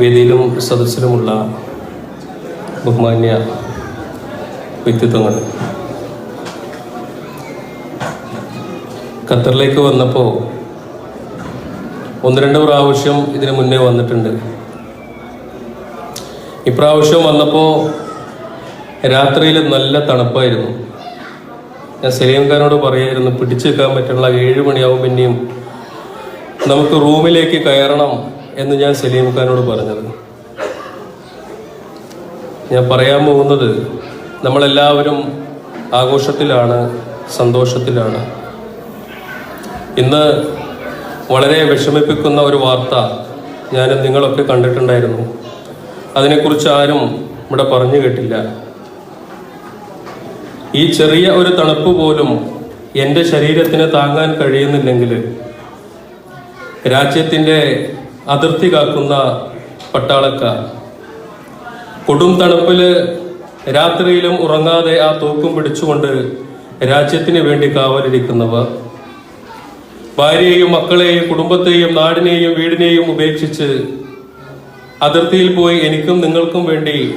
വേദിയിലും സദസ്സിലുമുള്ള ബഹുമാന്യ വ്യക്തിത്വങ്ങൾ. ഖത്തറിലേക്ക് വന്നപ്പോൾ ഒന്ന് രണ്ട് പ്രാവശ്യം ഇതിന് മുന്നേ വന്നിട്ടുണ്ട്. ഇപ്രാവശ്യം വന്നപ്പോൾ രാത്രിയിൽ നല്ല തണുപ്പായിരുന്നു. ഞാൻ സലീം ഖാനോട് പറയായിരുന്നു പിടിച്ചു വെക്കാൻ പറ്റുള്ള ഏഴ് മണിയാവും പിന്നെയും. നമുക്ക് റൂമിലേക്ക് കയറണം. എന്ന് ഞാൻ സലീം ഖാനോട് പറഞ്ഞത്. ഞാൻ പറയാൻ പോകുന്നത് നമ്മളെല്ലാവരും ആഘോഷത്തിലാണ് സന്തോഷത്തിലാണ്. ഇന്ന് വളരെ വിഷമിപ്പിക്കുന്ന ഒരു വാർത്ത ഞാൻ നിങ്ങളൊക്കെ കണ്ടിട്ടുണ്ടായിരുന്നു. അതിനെക്കുറിച്ച് ആരും ഇവിടെ പറഞ്ഞു കേട്ടില്ല. ഈ ചെറിയ ഒരു തണുപ്പ് പോലും എന്റെ ശരീരത്തിന് താങ്ങാൻ കഴിയുന്നില്ലെങ്കിൽ രാജ്യത്തിന്റെ അതിർത്തി കാക്കുന്ന പട്ടാളക്കാർ. കൊടും തണുപ്പിൽ രാത്രിയിലും ഉറങ്ങാതെ ആ തൂക്കും പിടിച്ചുകൊണ്ട് രാജ്യത്തിന് വേണ്ടി കാവലിരിക്കുന്നവർ. ഭാര്യയെയും മക്കളെയും കുടുംബത്തെയും നാടിനെയും വീടിനെയും ഉപേക്ഷിച്ച് അതിർത്തിയിൽ പോയി എനിക്കും നിങ്ങൾക്കും വേണ്ടി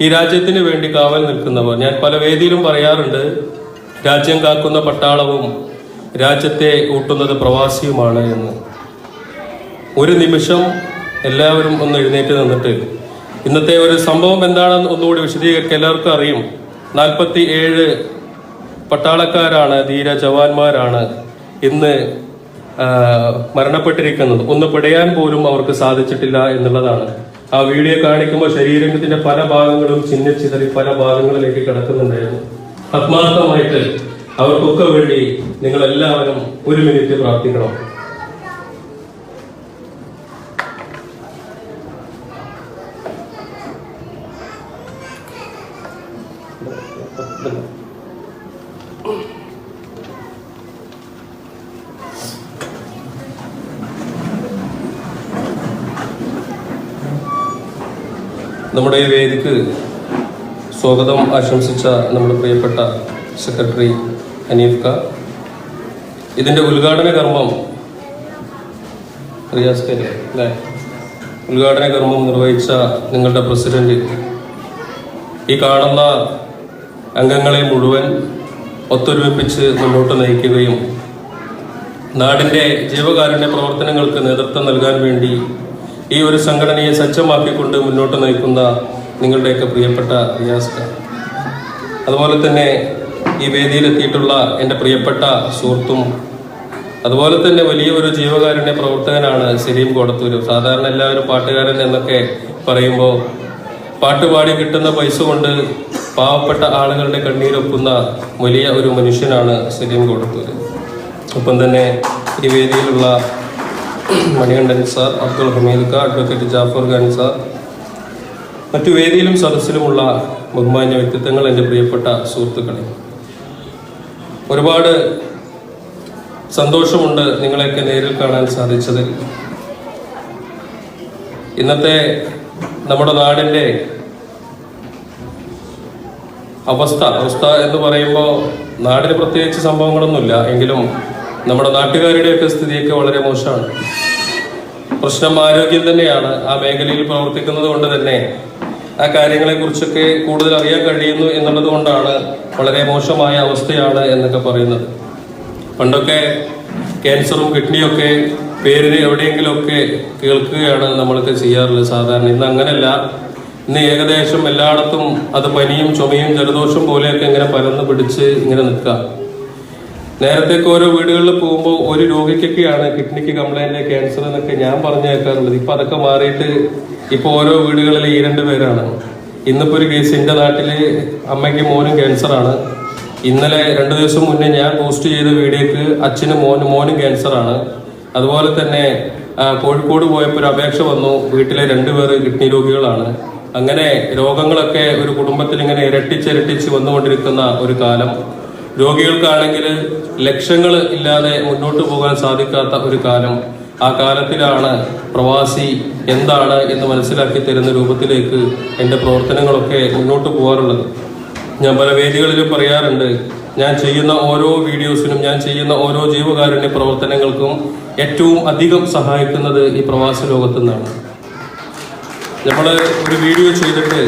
ഈ രാജ്യത്തിന് വേണ്ടി കാവൽ നിൽക്കുന്നവർ. ഞാൻ പല വേദിയിലും പറയാറുണ്ട് രാജ്യം കാക്കുന്ന പട്ടാളവും രാജ്യത്തെ ഊട്ടുന്നത് പ്രവാസിയുമാണ് എന്ന്. ഒരു നിമിഷം എല്ലാവരും ഒന്ന് എഴുന്നേറ്റ് നിന്നിട്ട് ഇന്നത്തെ ഒരു സംഭവം എന്താണെന്ന് ഒന്നുകൂടി വിശദീകരിക്കുക എല്ലാവർക്കും അറിയും. നാൽപ്പത്തി ഏഴ് പട്ടാളക്കാരാണ് ധീര ജവാന്മാരാണ് ഇന്ന് മരണപ്പെട്ടിരിക്കുന്നത്. ഒന്ന് പിടയാൻ പോലും അവർക്ക് സാധിച്ചിട്ടില്ല എന്നുള്ളതാണ്. ആ വീഡിയോ കാണിക്കുമ്പോൾ ശരീരത്തിന്റെ പല ഭാഗങ്ങളും ചിഹ്നച്ചിതറി പല ഭാഗങ്ങളിലേക്ക് കിടക്കുന്നുണ്ടായിരുന്നു. ആത്മാർത്ഥമായിട്ട് അവർക്കൊക്കെ വേണ്ടി നിങ്ങൾ എല്ലാവരും ഒരു മിനിറ്റ് പ്രാർത്ഥിക്കണം. നമ്മുടെ ഈ വേദിക്ക് സ്വാഗതം ആശംസിച്ച നമ്മുടെ പ്രിയപ്പെട്ട സെക്രട്ടറി ഹനീഫ് ക ഇതിന്റെ ഉദ്ഘാടന കർമ്മം റിയാസ് അല്ലേ? ഉദ്ഘാടന കർമ്മം നിർവഹിച്ച നിങ്ങളുടെ പ്രസിഡന്റ്. ഈ കാണുന്ന അംഗങ്ങളെ മുഴുവൻ ഒത്തൊരുമിപ്പിച്ച് മുന്നോട്ട് നയിക്കുകയും നാടിന്റെ ജീവകാരുണ്യ പ്രവർത്തനങ്ങൾക്ക് നേതൃത്വം നൽകാൻ വേണ്ടി ഈ ഒരു സംഘടനയെ സജ്ജമാക്കിക്കൊണ്ട് മുന്നോട്ട് നയിക്കുന്ന നിങ്ങളുടെയൊക്കെ പ്രിയപ്പെട്ട റിയാസ്ക. അതുപോലെ തന്നെ ഈ വേദിയിലെത്തിയിട്ടുള്ള എന്റെ പ്രിയപ്പെട്ട സുഹൃത്തും അതുപോലെ തന്നെ വലിയ ഒരു ജീവകാരുണ്യ പ്രവർത്തകനാണ് സലീം കോടത്തൂര് സാധാരണ എല്ലാവരും പാട്ടുകാരൻ എന്നൊക്കെ പറയുമ്പോൾ പാട്ടുപാടി കിട്ടുന്ന പൈസ കൊണ്ട് പാവപ്പെട്ട ആളുകളുടെ കണ്ണീരൊക്കുന്ന വലിയ ഒരു മനുഷ്യനാണ് സലീം കോടത്തൂര് ഒപ്പം തന്നെ ഈ വേദിയിലുള്ള Manikandan sir Abdul Hameed Khan advocate Jafar Khan sir. മറ്റു വേദിയിലും സദസ്സിലുമുള്ള ബഹുമാന്യ വ്യക്തിത്വങ്ങൾ എന്റെ പ്രിയപ്പെട്ട സുഹൃത്തുക്കളെ. ഒരുപാട് സന്തോഷമുണ്ട് നിങ്ങളെയൊക്കെ നേരിൽ കാണാൻ സാധിച്ചതിൽ. ഇന്നത്തെ നമ്മുടെ നാടിന്റെ അവസ്ഥ അവസ്ഥ എന്ന് പറയുമ്പോൾ നാടിന് പ്രത്യേകിച്ച് സംഭവങ്ങളൊന്നുമില്ല. എങ്കിലും നമ്മുടെ നാട്ടുകാരുടെയൊക്കെ സ്ഥിതിയൊക്കെ വളരെ മോശമാണ്. പ്രശ്നം ആരോഗ്യം തന്നെയാണ്. ആ മേഖലയിൽ പ്രവർത്തിക്കുന്നത് കൊണ്ട് തന്നെ ആ കാര്യങ്ങളെക്കുറിച്ചൊക്കെ കൂടുതൽ അറിയാൻ കഴിയുന്നു എന്നുള്ളത് കൊണ്ടാണ് വളരെ മോശമായ അവസ്ഥയാണ് എന്നൊക്കെ പറയുന്നത്. പണ്ടൊക്കെ ക്യാൻസറും കിഡ്നിയൊക്കെ പേരിന് എവിടെയെങ്കിലുമൊക്കെ കേൾക്കുകയാണ് നമ്മളൊക്കെ ചെയ്യാറുള്ളത്. സാധാരണ ഇന്ന് അങ്ങനെയല്ല ഇന്ന് ഏകദേശം എല്ലായിടത്തും അത് പനിയും ചുമയും ജലദോഷം പോലെയൊക്കെ ഇങ്ങനെ പരന്ന് പിടിച്ച് ഇങ്ങനെ നിൽക്കുക. നേരത്തേക്ക് ഓരോ വീടുകളിൽ പോകുമ്പോൾ ഒരു രോഗിക്കൊക്കെയാണ് കിഡ്നിക്ക് കംപ്ലൈന്റ് ക്യാൻസർ എന്നൊക്കെ ഞാൻ പറഞ്ഞു കേൾക്കാറുള്ളത് ഇപ്പൊ അതൊക്കെ മാറിയിട്ട് ഇപ്പൊ ഓരോ വീടുകളിൽ ഈ രണ്ട് പേരാണ്. ഇന്നിപ്പോ ഒരു കേസ് എന്റെ നാട്ടിൽ അമ്മയ്ക്ക് മോനും ക്യാൻസറാണ് ഇന്നലെ രണ്ടു ദിവസം മുന്നേ ഞാൻ പോസ്റ്റ് ചെയ്ത വീഡിയോക്ക് അച്ഛനും മോനും മോനും ക്യാൻസറാണ് അതുപോലെ തന്നെ കോഴിക്കോട് പോയപ്പോൾ ഒരു അപേക്ഷ വന്നു. വീട്ടിലെ രണ്ടുപേർ കിഡ്നി രോഗികളാണ്. അങ്ങനെ രോഗങ്ങളൊക്കെ ഒരു കുടുംബത്തിൽ ഇങ്ങനെ ഇരട്ടിച്ചിരട്ടിച്ച് വന്നുകൊണ്ടിരിക്കുന്ന ഒരു കാലം. രോഗികൾക്കാണെങ്കിൽ ലക്ഷങ്ങൾ ഇല്ലാതെ മുന്നോട്ട് പോകാൻ സാധിക്കാത്ത ഒരു കാലം. ആ കാലത്തിലാണ് പ്രവാസി എന്താണ് എന്ന് മനസ്സിലാക്കി തരുന്ന രൂപത്തിലേക്ക് എന്റെ പ്രവർത്തനങ്ങളൊക്കെ മുന്നോട്ട് പോകാറുള്ളത്. ഞാൻ പല വേദികളിലും പറയാറുണ്ട് ഞാൻ ചെയ്യുന്ന ഓരോ വീഡിയോസിനും ഞാൻ ചെയ്യുന്ന ഓരോ ജീവകാരുണ്യ പ്രവർത്തനങ്ങൾക്കും ഏറ്റവും അധികം സഹായിക്കുന്നത് ഈ പ്രവാസി ലോകത്തു നിന്നാണ് നമ്മൾ ഒരു വീഡിയോ ചെയ്തിട്ട്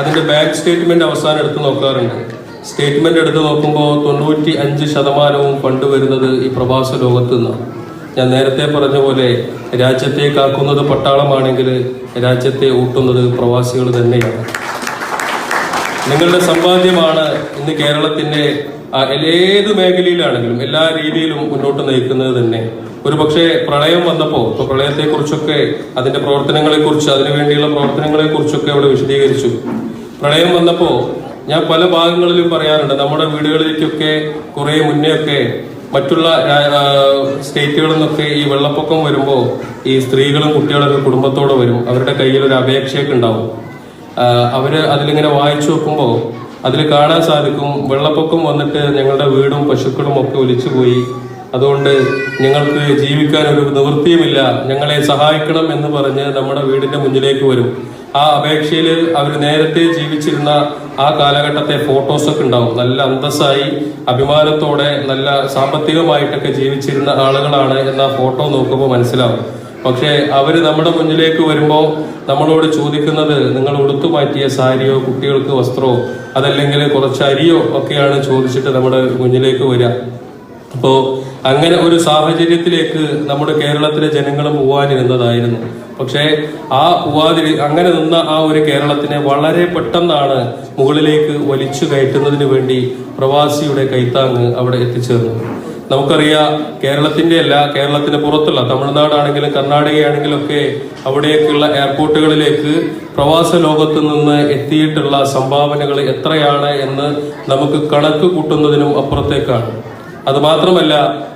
അതിന്റെ ബാങ്ക് സ്റ്റേറ്റ്മെന്റ് അവസാനം എടുത്ത് നോക്കാറുണ്ട്. സ്റ്റേറ്റ്മെന്റ് എടുത്ത് നോക്കുമ്പോൾ തൊണ്ണൂറ്റി അഞ്ച് ശതമാനവും ഫണ്ട് വരുന്നത് ഈ പ്രവാസ ലോകത്ത് നിന്നാണ് ഞാൻ നേരത്തെ പറഞ്ഞ പോലെ രാജ്യത്തെ കാക്കുന്നത് പട്ടാളമാണെങ്കിൽ രാജ്യത്തെ ഊട്ടുന്നത് പ്രവാസികൾ തന്നെയാണ്. നിങ്ങളുടെ സമ്പാദ്യമാണ് ഇന്ന് കേരളത്തിന്റെ ആ, ഏത് മേഖലയിലാണെങ്കിലും എല്ലാ രീതിയിലും മുന്നോട്ട് നയിക്കുന്നത് തന്നെ. ഒരു പക്ഷേ പ്രളയം വന്നപ്പോൾ ഇപ്പൊ പ്രളയത്തെ കുറിച്ചൊക്കെ അതിന്റെ പ്രവർത്തനങ്ങളെ കുറിച്ച് അതിനു വേണ്ടിയുള്ള പ്രവർത്തനങ്ങളെ കുറിച്ചൊക്കെ അവിടെ വിശദീകരിച്ചു. പ്രളയം വന്നപ്പോൾ ഞാൻ പല ഭാഗങ്ങളിലും പറയാറുണ്ട്. നമ്മുടെ വീടുകളിലേക്കൊക്കെ കുറെ മുന്നേ ഒക്കെ മറ്റുള്ള സ്റ്റേറ്റുകളിൽ നിന്നൊക്കെ ഈ വെള്ളപ്പൊക്കം വരുമ്പോൾ ഈ സ്ത്രീകളും കുട്ടികളൊക്കെ കുടുംബത്തോടെ വരും. അവരുടെ കയ്യിൽ ഒരു അപേക്ഷയൊക്കെ ഉണ്ടാവും. അവർ അതിലിങ്ങനെ വായിച്ചു നോക്കുമ്പോൾ അതിൽ കാണാൻ സാധിക്കും വെള്ളപ്പൊക്കം വന്നിട്ട് ഞങ്ങളുടെ വീടും പശുക്കളും ഒക്കെ ഒലിച്ചുപോയി. അതുകൊണ്ട് ഞങ്ങൾക്ക് ജീവിക്കാൻ ഒരു നിവൃത്തിയുമില്ല. ഞങ്ങളെ സഹായിക്കണം എന്ന് പറഞ്ഞ് നമ്മുടെ വീടിന്റെ മുന്നിലേക്ക് വരും. ആ അപേക്ഷയിൽ അവർ നേരത്തെ ജീവിച്ചിരുന്ന ആ കാലഘട്ടത്തെ ഫോട്ടോസൊക്കെ ഉണ്ടാവും. നല്ല അന്തസ്സായി അഭിമാനത്തോടെ നല്ല സാമ്പത്തികമായിട്ടൊക്കെ ജീവിച്ചിരുന്ന ആളുകളാണ് എന്ന ഫോട്ടോ നോക്കുമ്പോൾ മനസ്സിലാവും. പക്ഷേ അവർ നമ്മുടെ മുന്നിലേക്ക് വരുമ്പോൾ നമ്മളോട് ചോദിക്കുന്നത് നിങ്ങൾ ഉടുത്തു മാറ്റിയ സാരിയോ കുട്ടികൾക്ക് വസ്ത്രമോ അതല്ലെങ്കിൽ കുറച്ച് അരിയോ ഒക്കെയാണ് ചോദിച്ചിട്ട് നമ്മുടെ മുന്നിലേക്ക് വരിക അപ്പോ അങ്ങനെ ഒരു സാഹചര്യത്തിലേക്ക് നമ്മുടെ കേരളത്തിലെ ജനങ്ങൾ പോവാനിരുന്നതായിരുന്നു. പക്ഷേ ആ പോവാതിരി അങ്ങനെ നിന്ന ആ ഒരു കേരളത്തിനെ വളരെ പെട്ടെന്നാണ് മുകളിലേക്ക് വലിച്ചു കയറ്റുന്നതിന് വേണ്ടി പ്രവാസിയുടെ കൈത്താങ്ങ് അവിടെ എത്തിച്ചേർന്നു നമുക്കറിയാം കേരളത്തിന്റെ അല്ല കേരളത്തിന് പുറത്തുള്ള തമിഴ്നാടാണെങ്കിലും കർണാടകയാണെങ്കിലും ഒക്കെ അവിടേക്കുള്ള എയർപോർട്ടുകളിലേക്ക് പ്രവാസ ലോകത്ത് നിന്ന് എത്തിയിട്ടുള്ള സംഭാവനകൾ എത്രയാണ് എന്ന് നമുക്ക് കണക്ക് കൂട്ടുന്നതിനും അപ്പുറത്തേക്കാണ്. അത് മാത്രമല്ല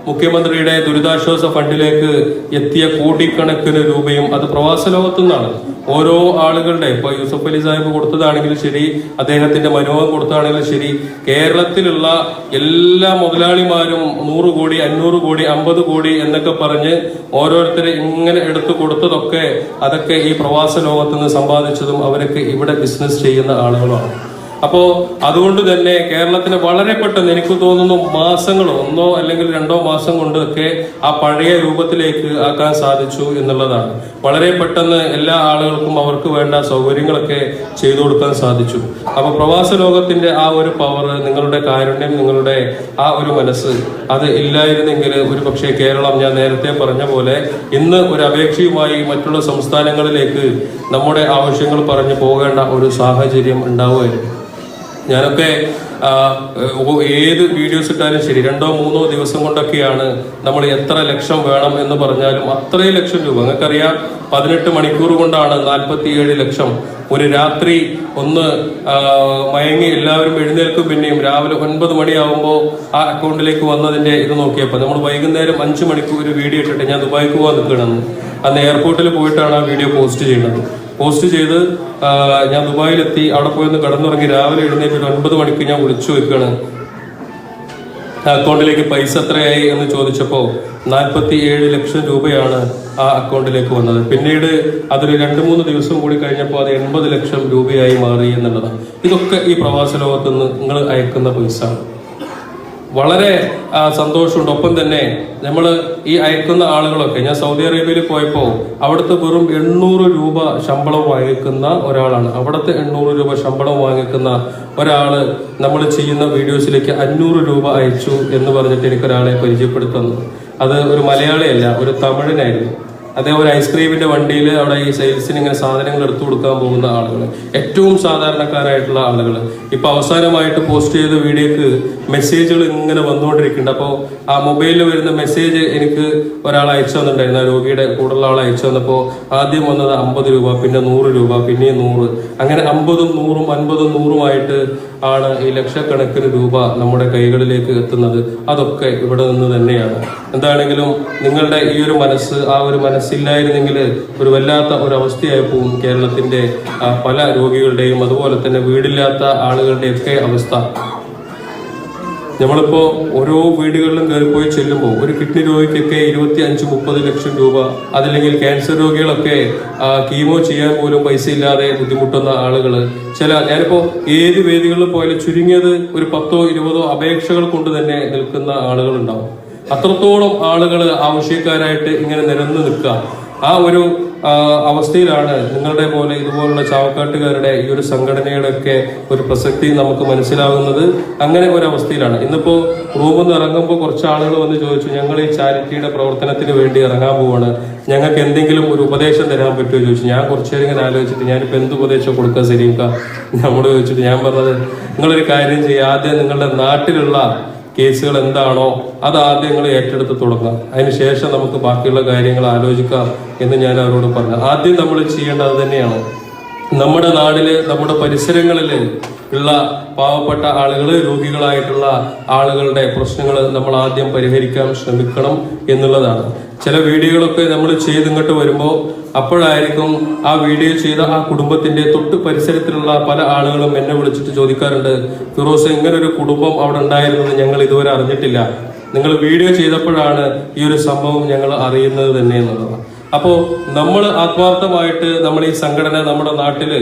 മുഖ്യമന്ത്രിയുടെ ദുരിതാശ്വാസ ഫണ്ടിലേക്ക് എത്തിയ കോടിക്കണക്കിന് രൂപയും അത് പ്രവാസ ലോകത്തു നിന്നാണ്. ഓരോ ആളുകളുടെ ഇപ്പൊ യൂസഫ് അലി സാഹിബ് കൊടുത്തതാണെങ്കിലും ശരി അദ്ദേഹത്തിന്റെ മനോഹം കൊടുത്തതാണെങ്കിലും ശരി കേരളത്തിലുള്ള എല്ലാ മുതലാളിമാരും നൂറ് കോടി അഞ്ഞൂറ് കോടി അമ്പത് കോടി എന്നൊക്കെ പറഞ്ഞ് ഓരോരുത്തരെ ഇങ്ങനെ എടുത്തു കൊടുത്തതൊക്കെ അതൊക്കെ ഈ പ്രവാസ ലോകത്ത് നിന്ന് സമ്പാദിച്ചതും അവരൊക്കെ ഇവിടെ ബിസിനസ് ചെയ്യുന്ന ആളുകളാണ്. അപ്പോ അതുകൊണ്ട് തന്നെ കേരളത്തിന് വളരെ പെട്ടെന്ന് എനിക്ക് തോന്നുന്നു മാസങ്ങൾ ഒന്നോ അല്ലെങ്കിൽ രണ്ടോ മാസം കൊണ്ടൊക്കെ ആ പഴയ രൂപത്തിലേക്ക് ആക്കാൻ സാധിച്ചു എന്നുള്ളതാണ്. വളരെ പെട്ടെന്ന് എല്ലാ ആളുകൾക്കും അവർക്ക് വേണ്ട സൗകര്യങ്ങളൊക്കെ ചെയ്തു കൊടുക്കാൻ സാധിച്ചു. അപ്പോൾ പ്രവാസ ലോകത്തിന്റെ ആ ഒരു പവർ നിങ്ങളുടെ കാരുണ്യം നിങ്ങളുടെ ആ ഒരു മനസ്സ് അത് ഇല്ലായിരുന്നെങ്കിൽ ഒരു പക്ഷേ കേരളം ഞാൻ നേരത്തെ പറഞ്ഞ പോലെ ഇന്ന് ഒരു അപേക്ഷയുമായി മറ്റുള്ള സംസ്ഥാനങ്ങളിലേക്ക് നമ്മുടെ ആവശ്യങ്ങൾ പറഞ്ഞു പോകേണ്ട ഒരു സാഹചര്യം ഉണ്ടാവുമായിരുന്നു. ഞാനൊക്കെ ഏത് വീഡിയോസ് ഇട്ടാലും ശരി രണ്ടോ മൂന്നോ ദിവസം കൊണ്ടൊക്കെയാണ് നമ്മൾ എത്ര ലക്ഷം വേണം എന്ന് പറഞ്ഞാലും അത്രയും ലക്ഷം രൂപ. നിങ്ങൾക്കറിയാം പതിനെട്ട് മണിക്കൂർ കൊണ്ടാണ് നാൽപ്പത്തിയേഴ് ലക്ഷം ഒരു രാത്രി ഒന്ന് മയങ്ങി എല്ലാവരും എഴുന്നേൽക്കും പിന്നെയും രാവിലെ ഒൻപത് മണിയാവുമ്പോൾ ആ അക്കൗണ്ടിലേക്ക് വന്നതിന്റെ ഇത് നോക്കിയപ്പോൾ നമ്മൾ വൈകുന്നേരം അഞ്ച് മണിക്കൂർ വീഡിയോ ഇട്ടിട്ട് ഞാൻ ദുബായിക്ക് പോകാൻ നിൽക്കണമെന്ന് അന്ന് എയർപോർട്ടിൽ പോയിട്ടാണ് ആ വീഡിയോ പോസ്റ്റ് ചെയ്യുന്നത്. പോസ്റ്റ് ചെയ്ത് ഞാൻ ദുബായിലെത്തി. അവിടെ പോയി ഒന്ന് കടന്നുറങ്ങി രാവിലെ എഴുന്നേറ്റ് ഒൻപത് മണിക്ക് ഞാൻ വിളിച്ചു വെക്കുകയാണ് അക്കൗണ്ടിലേക്ക് പൈസ എത്രയായി എന്ന് ചോദിച്ചപ്പോൾ നാൽപ്പത്തി ഏഴ് ലക്ഷം രൂപയാണ് ആ അക്കൗണ്ടിലേക്ക് വന്നത്. പിന്നീട് അതൊരു രണ്ട് മൂന്ന് ദിവസം കൂടി കഴിഞ്ഞപ്പോൾ അത് എൺപത് ലക്ഷം രൂപയായി മാറി എന്നുള്ളതാണ്. ഇതൊക്കെ ഈ പ്രവാസ ലോകത്ത് നിന്ന് നിങ്ങൾ അയക്കുന്ന പൈസ വളരെ സന്തോഷമുണ്ട്. ഒപ്പം തന്നെ നമ്മൾ ഈ അയക്കുന്ന ആളുകളൊക്കെ ഞാൻ സൗദി അറേബ്യയിൽ പോയപ്പോൾ അവിടുത്തെ വെറും എണ്ണൂറ് രൂപ ശമ്പളം വാങ്ങിക്കുന്ന ഒരാളാണ്. അവിടുത്തെ എണ്ണൂറ് രൂപ ശമ്പളം വാങ്ങിക്കുന്ന ഒരാൾ നമ്മൾ ചെയ്യുന്ന വീഡിയോസിലേക്ക് അഞ്ഞൂറ് രൂപ അയച്ചു എന്ന് പറഞ്ഞിട്ട് എനിക്കൊരാളെ പരിചയപ്പെടുത്തുന്നു. അത് ഒരു മലയാളിയല്ല ഒരു തമിഴനായിരുന്നു. അദ്ദേഹം ഒരു ഐസ്ക്രീമിന്റെ വണ്ടിയിൽ അവിടെ ഈ സെയിൽസിന് ഇങ്ങനെ സാധനങ്ങൾ എടുത്തു കൊടുക്കാൻ പോകുന്ന ആളുകൾ ഏറ്റവും സാധാരണക്കാരായിട്ടുള്ള ആളുകൾ ഇപ്പൊ അവസാനമായിട്ട് പോസ്റ്റ് ചെയ്ത വീഡിയോക്ക് മെസ്സേജുകൾ ഇങ്ങനെ വന്നുകൊണ്ടിരിക്കുന്നുണ്ട്. അപ്പോൾ ആ മൊബൈലിൽ വരുന്ന മെസ്സേജ് എനിക്ക് ഒരാൾ അയച്ചു തന്നിട്ടുണ്ടായിരുന്നു. ആ രോഗിയുടെ കൂടെയുള്ള ആൾ അയച്ചു തന്നപ്പോൾ ആദ്യം വന്നത് അമ്പത് രൂപ പിന്നെ നൂറ് രൂപ പിന്നെയും നൂറ്. അങ്ങനെ അമ്പതും നൂറും അൻപതും നൂറുമായിട്ട് ആണ് ഈ ലക്ഷക്കണക്കിന് രൂപ നമ്മുടെ കൈകളിലേക്ക് എത്തുന്നത്. അതൊക്കെ ഇവിടെ നിന്ന് തന്നെയാണ്. എന്താണെങ്കിലും നിങ്ങളുടെ ഈ ഒരു മനസ്സ് ആ ഒരു മനസ്സില്ലായിരുന്നെങ്കിൽ ഒരു വല്ലാത്ത ഒരു അവസ്ഥയായി പോകും കേരളത്തിന്റെ പല രോഗികളുടെയും അതുപോലെ തന്നെ വീടില്ലാത്ത ആളുകളുടെയൊക്കെ അവസ്ഥ. നമ്മളിപ്പോ ഓരോ വീടുകളിലും കയറിപ്പോയി ചെല്ലുമ്പോൾ ഒരു കിഡ്നി രോഗിക്കൊക്കെ ഇരുപത്തി അഞ്ച് മുപ്പത് ലക്ഷം രൂപ അതല്ലെങ്കിൽ ക്യാൻസർ രോഗികളൊക്കെ കീമോ ചെയ്യാൻ പോലും പൈസ ഇല്ലാതെ ബുദ്ധിമുട്ടുന്ന ആളുകൾ ചില ഞാനിപ്പോ ഏത് വേദികളിൽ പോയാലും ചുരുങ്ങിയത് ഒരു പത്തോ ഇരുപതോ അപേക്ഷകൾ കൊണ്ട് തന്നെ നിൽക്കുന്ന ആളുകൾ ഉണ്ടാവും അത്രത്തോളം ആളുകൾ ആവശ്യക്കാരായിട്ട് ഇങ്ങനെ നിരന്നു നിൽക്കുക. ആ ഒരു അവസ്ഥയിലാണ് നിങ്ങളുടെ പോലെ ഇതുപോലുള്ള ചാവക്കാട്ടുകാരുടെ ഈ ഒരു സംഘടനയുടെ ഒക്കെ ഒരു പ്രസക്തി നമുക്ക് മനസ്സിലാകുന്നത് അങ്ങനെ ഒരു അവസ്ഥയിലാണ്. ഇന്നിപ്പോ റൂമിൽ നിന്ന് ഇറങ്ങുമ്പോൾ കുറച്ച് ആളുകൾ വന്ന് ചോദിച്ചു ഞങ്ങൾ ഈ ചാരിറ്റിയുടെ പ്രവർത്തനത്തിന് വേണ്ടി ഇറങ്ങാൻ പോവാണ്. ഞങ്ങൾക്ക് എന്തെങ്കിലും ഒരു ഉപദേശം തരാൻ പറ്റുമോ? ചോദിച്ചു. ഞാൻ കുറച്ച് നേരം ഇങ്ങനെ ആലോചിച്ചിട്ട് ഞാനിപ്പോൾ എന്ത് ഉപദേശം കൊടുക്കാൻ ശരിയാക്കാം നമ്മൾ ചോദിച്ചിട്ട് ഞാൻ പറഞ്ഞത് നിങ്ങളൊരു കാര്യം ചെയ്യുക. ആദ്യം നിങ്ങളുടെ നാട്ടിലുള്ള കേസുകൾ എന്താണോ അത് ആദ്യം നിങ്ങൾ ഏറ്റെടുത്ത് തുടങ്ങാം അതിനുശേഷം നമുക്ക് ബാക്കിയുള്ള കാര്യങ്ങൾ ആലോചിക്കാം എന്ന് ഞാൻ അവരോട് പറഞ്ഞു. ആദ്യം നമ്മൾ ചെയ്യേണ്ടത് തന്നെയാണ്. നമ്മുടെ നാടിൽ നമ്മുടെ പരിസരങ്ങളിൽ ഉള്ള പാവപ്പെട്ട ആളുകൾ രോഗികളായിട്ടുള്ള ആളുകളുടെ പ്രശ്നങ്ങൾ നമ്മൾ ആദ്യം പരിഹരിക്കാൻ ശ്രമിക്കണം എന്നുള്ളതാണ്. ചില വീഡിയോകളൊക്കെ നമ്മൾ ചെയ്തിങ്ങോട്ട് വരുമ്പോൾ അപ്പോഴായിരിക്കും ആ വീഡിയോ ചെയ്ത ആ കുടുംബത്തിന്റെ തൊട്ട് പരിസരത്തിലുള്ള പല ആളുകളും എന്നെ വിളിച്ചിട്ട് ചോദിക്കാറുണ്ട് ഫിറോസ് ഇങ്ങനെ ഒരു കുടുംബം അവിടെ ഉണ്ടായിരുന്നത് ഞങ്ങൾ ഇതുവരെ അറിഞ്ഞിട്ടില്ല. നിങ്ങൾ വീഡിയോ ചെയ്തപ്പോഴാണ് ഈ ഒരു സംഭവം ഞങ്ങൾ അറിയുന്നത് തന്നെ എന്നുള്ളത്. അപ്പോൾ നമ്മൾ ആത്മാർത്ഥമായിട്ട് നമ്മൾ ഈ സംഘടന നമ്മുടെ നാട്ടിൽ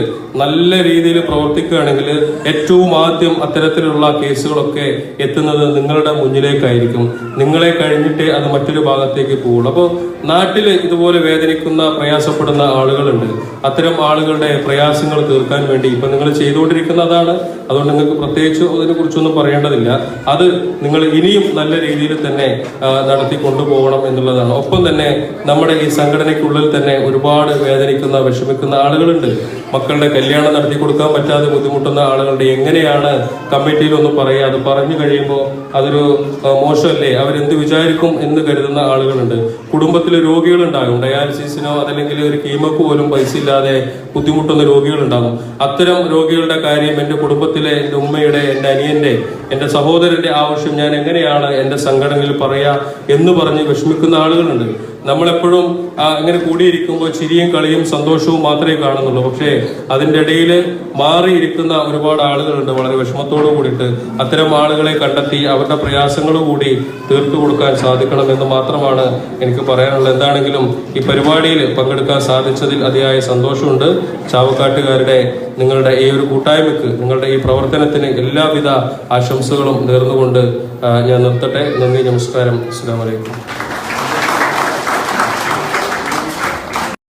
നല്ല രീതിയിൽ പ്രവർത്തിക്കുകയാണെങ്കിൽ ഏറ്റവും ആദ്യം അത്തരത്തിലുള്ള കേസുകളൊക്കെ എത്തുന്നത് നിങ്ങളുടെ മുന്നിലേക്കായിരിക്കും. നിങ്ങളെ കഴിഞ്ഞിട്ട് അത് മറ്റൊരു ഭാഗത്തേക്ക് പോകുള്ളൂ. അപ്പോൾ നാട്ടിൽ ഇതുപോലെ വേദനിക്കുന്ന പ്രയാസപ്പെടുന്ന ആളുകളുണ്ട്. അത്തരം ആളുകളുടെ പ്രയാസങ്ങൾ തീർക്കാൻ വേണ്ടി ഇപ്പൊ നിങ്ങൾ ചെയ്തുകൊണ്ടിരിക്കുന്ന അതാണ് അതുകൊണ്ട് നിങ്ങൾക്ക് പ്രത്യേകിച്ച് അതിനെ കുറിച്ചൊന്നും പറയേണ്ടതില്ല. അത് നിങ്ങൾ ഇനിയും നല്ല രീതിയിൽ തന്നെ നടത്തി കൊണ്ടുപോകണം എന്നുള്ളതാണ്. ഒപ്പം തന്നെ നമ്മുടെ ഈ സംഘടനയ്ക്കുള്ളിൽ തന്നെ ഒരുപാട് വേദനിക്കുന്ന വിഷമിക്കുന്ന ആളുകളുണ്ട്. മക്കളുടെ കല്യാണം നടത്തി കൊടുക്കാൻ പറ്റാതെ ബുദ്ധിമുട്ടുന്ന ആളുകളുടെ എങ്ങനെയാണ് കമ്മിറ്റിയിലൊന്ന് പറയുക? അത് പറഞ്ഞു കഴിയുമ്പോൾ അതൊരു മോശമല്ലേ? അവരെന്ത് വിചാരിക്കും എന്ന് കരുതുന്ന ആളുകളുണ്ട്. കുടുംബത്തിൽ രോഗികളുണ്ടാകും. ഡയാലിസിസിനോ അതല്ലെങ്കിൽ ഒരു കീമക്ക് പോലും പൈസ ഇല്ലാതെ ബുദ്ധിമുട്ടുന്ന രോഗികളുണ്ടാകും. അത്തരം രോഗികളുടെ കാര്യം എന്റെ കുടുംബത്തിലെ എന്റെ ഉമ്മയുടെ എന്റെ അനിയന്റെ എന്റെ സഹോദരന്റെ ആവശ്യം ഞാൻ എങ്ങനെയാണ് എന്റെ സംഘടനയിൽ പറയുക എന്ന് പറഞ്ഞ് വിഷമിക്കുന്ന ആളുകളുണ്ട്. നമ്മളെപ്പോഴും ആ, ഇങ്ങനെ കൂടിയിരിക്കുമ്പോൾ ചിരിയും കളിയും സന്തോഷവും മാത്രമേ കാണുന്നുള്ളൂ. പക്ഷേ അതിന്റെ ഇടയിൽ മാറിയിരിക്കുന്ന ഒരുപാട് ആളുകളുണ്ട് വളരെ വിഷമത്തോടു കൂടിയിട്ട്. അത്തരം ആളുകളെ കണ്ടെത്തി അവരുടെ പ്രയാസങ്ങൾ കൂടി തീർത്തു കൊടുക്കാൻ സാധിക്കണം എന്ന് മാത്രമാണ് എനിക്ക് പറയാനുള്ളത്. എന്താണെങ്കിലും ഈ പരിപാടിയിൽ പങ്കെടുക്കാൻ സാധിച്ചതിൽ അതിയായ സന്തോഷമുണ്ട്. ചാവക്കാട്ടുകാരുടെ നിങ്ങളുടെ ഈ ഒരു കൂട്ടായ്മയ്ക്ക് നിങ്ങളുടെ ഈ പ്രവർത്തനത്തിന് എല്ലാവിധ ആശംസകളും നേർന്നുകൊണ്ട് ഞാൻ നിർത്തട്ടെ. നന്ദി നമസ്കാരം. അസ്സാം വലൈക്കും